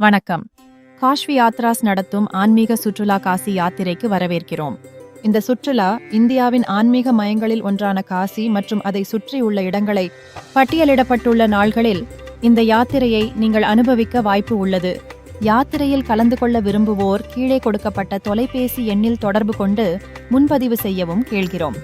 வணக்கம். காஷ்வி யாத்ராஸ் நடத்தும் ஆன்மீக சுற்றுலா காசி யாத்திரைக்கு வரவேற்கிறோம். இந்த சுற்றுலா இந்தியாவின் ஆன்மீக மையங்களில் ஒன்றான காசி மற்றும் அதை சுற்றியுள்ள இடங்களை பட்டியலிடப்பட்டுள்ள நாள்களில் இந்த யாத்திரையை நீங்கள் அனுபவிக்க வாய்ப்பு உள்ளது. யாத்திரையில் கலந்து கொள்ள விரும்புவோர் கீழே கொடுக்கப்பட்ட தொலைபேசி எண்ணில் தொடர்பு கொண்டு முன்பதிவு செய்யவும் கேள்கிறோம்.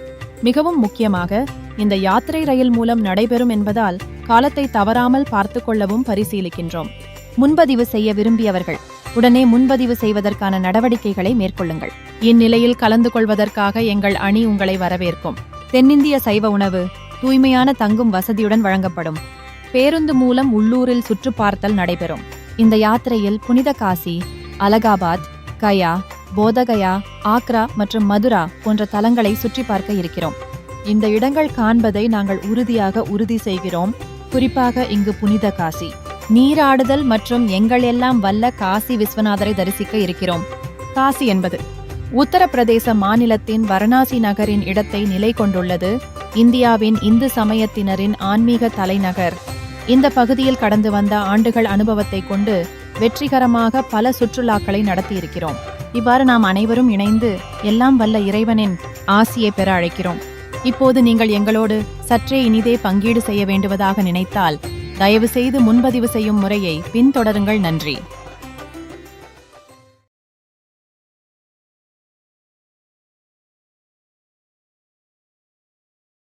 மிகவும் முக்கியமாக இந்த யாத்திரை ரயில் மூலம் நடைபெறும் என்பதால் காலத்தை தவறாமல் பார்த்து கொள்ளவும் பரிசீலிக்கின்றோம். முன்பதிவு செய்ய விரும்பியவர்கள். உடனே முன்பதிவு செய்வதற்கான நடவடிக்கைகளை மேற்கொள்ளுங்கள். இந்நிலையில் கலந்து கொள்வதற்காக எங்கள் அணி உங்களை வரவேற்கும். தென்னிந்திய சைவ உணவு தூய்மையான தங்கும் வசதியுடன் வழங்கப்படும். பேருந்து மூலம் உள்ளூரில் சுற்றுப்பார்த்தல் நடைபெறும். இந்த யாத்திரையில் புனித காசி அலகாபாத் கயா போதகயா ஆக்ரா மற்றும் மதுரா போன்ற தலங்களை சுற்றி பார்க்க இருக்கிறோம். இந்த இடங்கள் காண்பதை நாங்கள் உறுதியாக உறுதி செய்கிறோம். குறிப்பாக இங்கு புனித காசி. நீராடுதல் மற்றும் எங்கள் எல்லாம் வல்ல காசி விஸ்வநாதரை தரிசிக்க இருக்கிறோம். காசி என்பது உத்தரப்பிரதேச மாநிலத்தின் வாரணாசி நகரின் இடத்தை நிலை கொண்டுள்ளது. இந்தியாவின் இந்து சமயத்தினரின் ஆன்மீக தலைநகர். இந்த பகுதியில் கடந்து வந்த ஆண்டுகள் அனுபவத்தை கொண்டு வெற்றிகரமாக பல சுற்றுலாக்களை நடத்தியிருக்கிறோம். இவ்வாறு நாம் அனைவரும் இணைந்து எல்லாம் வல்ல இறைவனின் ஆசியை பெற அழைக்கிறோம். இப்போது நீங்கள் எங்களோடு சற்றே இனிதே பங்கீடு செய்ய வேண்டுவதாக நினைத்தால் தயவு செய்து முன்பதிவு செய்யும் முறையை பின்தொடருங்கள் நன்றி.